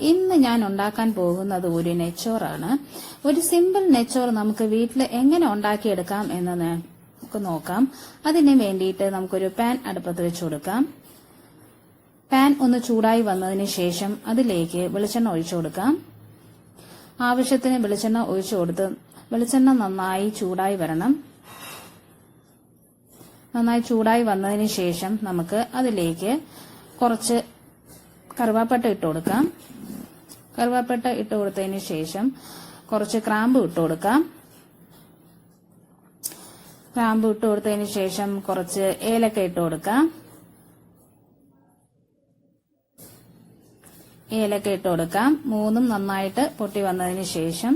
ഇന്ന് ഞാൻ ഉണ്ടാക്കാൻ പോകുന്നത് ഒരു നെച്ചോറാണ്. ഒരു സിമ്പിൾ നെച്ചോർ നമുക്ക് വീട്ടിൽ എങ്ങനെ ഉണ്ടാക്കിയെടുക്കാം എന്ന് നമുക്ക് നോക്കാം. അതിന് വേണ്ടിയിട്ട് നമുക്കൊരു പാൻ അടുപ്പത്ത് വെച്ച് കൊടുക്കാം. പാൻ ഒന്ന് ചൂടായി വന്നതിന് ശേഷം അതിലേക്ക് വെളിച്ചെണ്ണ ഒഴിച്ചു കൊടുക്കാം. ആവശ്യത്തിന് വെളിച്ചെണ്ണ ഒഴിച്ചു കൊടുത്ത് വെളിച്ചെണ്ണ നന്നായി ചൂടായി വരണം. നന്നായി ചൂടായി വന്നതിന് ശേഷം നമുക്ക് അതിലേക്ക് കുറച്ച് കറുവാപ്പട്ട ഇട്ട് കൊടുക്കാം. കറുവാപ്പട്ട ഇട്ട് കൊടുത്തതിന് ശേഷം കുറച്ച് ക്രാമ്പ് ഇട്ട് കൊടുക്കാം. ക്രാമ്പ് ഇട്ട് കൊടുത്തതിന് ശേഷം കുറച്ച് ഏലക്ക ഇട്ട് കൊടുക്കാം. ഏലക്ക ഇട്ട് കൊടുക്കാം. മൂന്നും നന്നായിട്ട് പൊട്ടി വന്നതിന് ശേഷം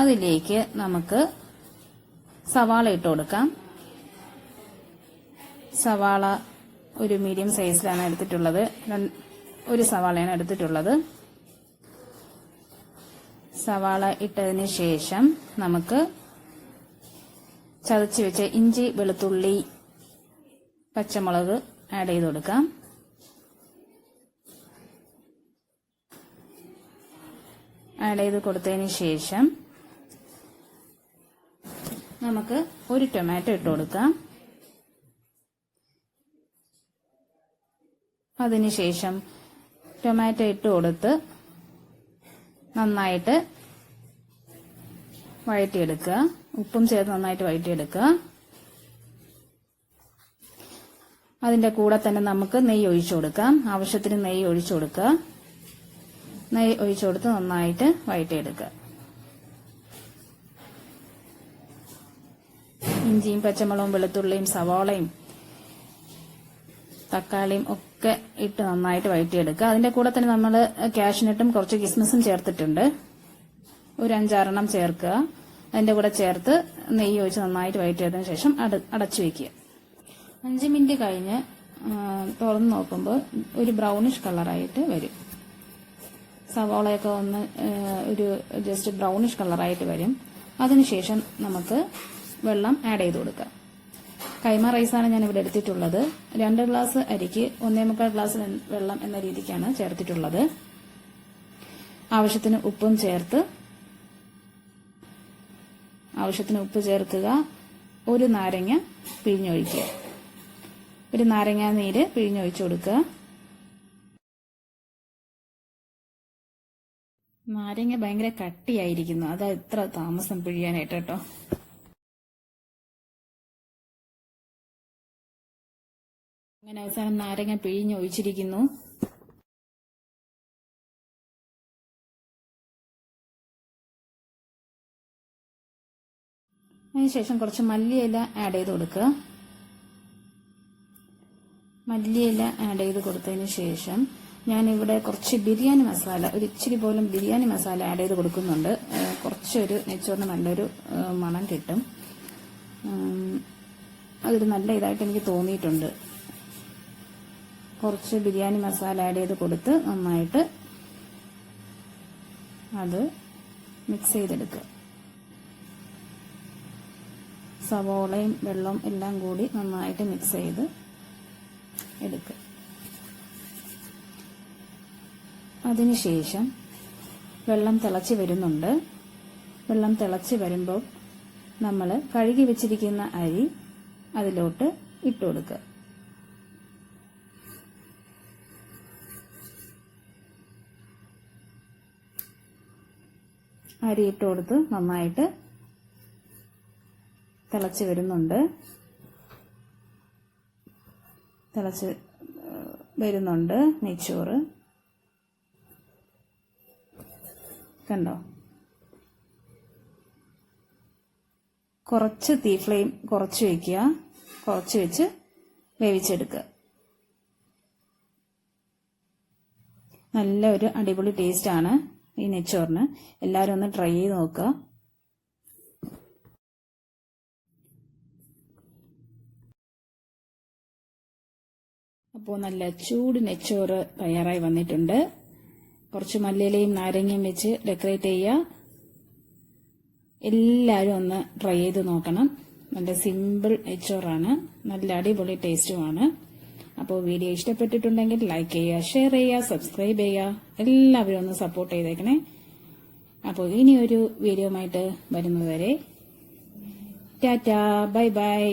അതിലേക്ക് നമുക്ക് സവാള ഇട്ട് കൊടുക്കാം. സവാള ഒരു മീഡിയം സൈസിലാണ് എടുത്തിട്ടുള്ളത്. ഒരു സവാളയാണ് എടുത്തിട്ടുള്ളത്. സവാള ഇട്ടതിന് ശേഷം നമുക്ക് ചതച്ച് വെച്ച ഇഞ്ചി വെളുത്തുള്ളി പച്ചമുളക് ആഡ് ചെയ്ത് കൊടുക്കാം. ആഡ് ചെയ്ത് കൊടുത്തതിന് ശേഷം നമുക്ക് ഒരു ടൊമാറ്റോ ഇട്ട് കൊടുക്കാം. അതിനുശേഷം ടൊമാറ്റോ ഇട്ട് കൊടുത്ത് നന്നായിട്ട് വഴറ്റിയെടുക്കുക. ഉപ്പും ചേർത്ത് നന്നായിട്ട് വഴറ്റിയെടുക്കുക. അതിന്റെ കൂടെ തന്നെ നമുക്ക് നെയ്യ് ഒഴിച്ചു കൊടുക്കാം. ആവശ്യത്തിന് നെയ്യ് ഒഴിച്ചു കൊടുക്കുക. നെയ്യ് ഒഴിച്ചു കൊടുത്ത് നന്നായിട്ട് വഴറ്റിയെടുക്കുക. ഇഞ്ചിയും പച്ചമുളകും വെളുത്തുള്ളിയും സവാളയും തക്കാളിയും ഒക്കെ ഇട്ട് നന്നായിട്ട് വഴറ്റിയെടുക്കുക. അതിന്റെ കൂടെ തന്നെ നമ്മൾ കാഷ്നട്ടും കുറച്ച് കിസ്മിസും ചേർത്തിട്ടുണ്ട്. ഒരു അഞ്ചാറെണ്ണം ചേർക്കുക. അതിന്റെ കൂടെ ചേർത്ത് നെയ്യ് ഒഴിച്ച് നന്നായിട്ട് വഴറ്റിയതിനു ശേഷം അട- അടച്ചു വെക്കുക. അഞ്ച് മിനിറ്റ് കഴിഞ്ഞ് തുറന്ന് നോക്കുമ്പോൾ ഒരു ബ്രൗണിഷ് കളറായിട്ട് വരും. സവോളയൊക്കെ ഒന്ന് ഒരു ജസ്റ്റ് ബ്രൗണിഷ് കളറായിട്ട് വരും. അതിനുശേഷം നമുക്ക് വെള്ളം ആഡ് ചെയ്ത് കൊടുക്കാം. കൈമ റൈസാണ് ഞാൻ ഇവിടെ എടുത്തിട്ടുള്ളത്. രണ്ട് ഗ്ലാസ് അരിക്ക് ഒന്നേ മുക്കാൽ ഗ്ലാസ് വെള്ളം എന്ന രീതിക്കാണ് ചേർത്തിട്ടുള്ളത്. ആവശ്യത്തിന് ഉപ്പും ചേർത്ത് ആവശ്യത്തിന് ഉപ്പ് ചേർക്കുക. ഒരു നാരങ്ങ പിഴിഞ്ഞൊഴിക്കുക. ഒരു നാരങ്ങ നീര് പിഴിഞ്ഞൊഴിച്ചു കൊടുക്കുക. നാരങ്ങ ഭയങ്കര കട്ടിയായിരിക്കുന്നു. അതാ ഇത്ര താമസം പിഴിയാനായിട്ട് കേട്ടോ. അങ്ങനെ അവസാനം നാരങ്ങ പിഴിഞ്ഞ് ഒഴിച്ചിരിക്കുന്നു. അതിനുശേഷം കുറച്ച് മല്ലിയില ആഡ് ചെയ്ത് കൊടുക്കുക. മല്ലിയില ആഡ് ചെയ്ത് കൊടുത്തതിന് ശേഷം ഞാനിവിടെ കുറച്ച് ബിരിയാണി മസാല ഒരു ഇച്ചിരി പോലും ബിരിയാണി മസാല ആഡ് ചെയ്ത് കൊടുക്കുന്നുണ്ട്. കുറച്ചൊരു നെച്ചോറിന് നല്ലൊരു മണം കിട്ടും. അതൊരു നല്ല ഇതായിട്ട് എനിക്ക് തോന്നിയിട്ടുണ്ട്. കുറച്ച് ബിരിയാണി മസാല ആഡ് ചെയ്ത് കൊടുത്ത് നന്നായിട്ട് അത് മിക്സ് ചെയ്തെടുക്കുക. സവോളയും വെള്ളവും എല്ലാം കൂടി നന്നായിട്ട് മിക്സ് ചെയ്ത് എടുക്കുക. അതിനുശേഷം വെള്ളം തിളച്ച് വരുന്നുണ്ട്. വെള്ളം തിളച്ച് വരുമ്പോൾ നമ്മൾ കഴുകി വെച്ചിരിക്കുന്ന അരി അതിലോട്ട് ഇട്ട് കൊടുക്കുക. അരി ഇട്ട് കൊടുത്ത് നന്നായിട്ട് തിളച്ച് വരുന്നുണ്ട്. തിളച്ച് വരുന്നുണ്ട് നെയ്ച്ചോറ്. കണ്ടോ? കുറച്ച് തീ ഫ്ലെയിം കുറച്ച് വയ്ക്കുക കുറച്ച് വെച്ച് വേവിച്ചെടുക്കുക. നല്ല ഒരു അടിപൊളി ടേസ്റ്റ് ആണ്. ഈ നെച്ചോറിന്. എല്ലാവരും ഒന്ന് ട്രൈ ചെയ്ത് നോക്കുക. അപ്പോൾ നല്ല ചൂട് നെച്ചോറ് തയ്യാറായി വന്നിട്ടുണ്ട്. കുറച്ച് മല്ലിയിലയും നാരങ്ങയും വെച്ച് ഡെക്കറേറ്റ് ചെയ്യുക. എല്ലാവരും ഒന്ന് ട്രൈ ചെയ്ത് നോക്കണം. നല്ല സിമ്പിൾ നെച്ചോറാണ്. നല്ല അടിപൊളി ടേസ്റ്റുമാണ്. അപ്പോൾ വീഡിയോ ഇഷ്ടപ്പെട്ടിട്ടുണ്ടെങ്കിൽ ലൈക്ക് ചെയ്യുക ഷെയർ ചെയ്യുക സബ്സ്ക്രൈബ് ചെയ്യുക. എല്ലാവരും ഒന്ന് സപ്പോർട്ട് ചെയ്തേക്കണേ. അപ്പോൾ ഇനി ഒരു വീഡിയോ ആയിട്ട് വരുന്നതുവരെ ടാറ്റാ ബൈ ബൈ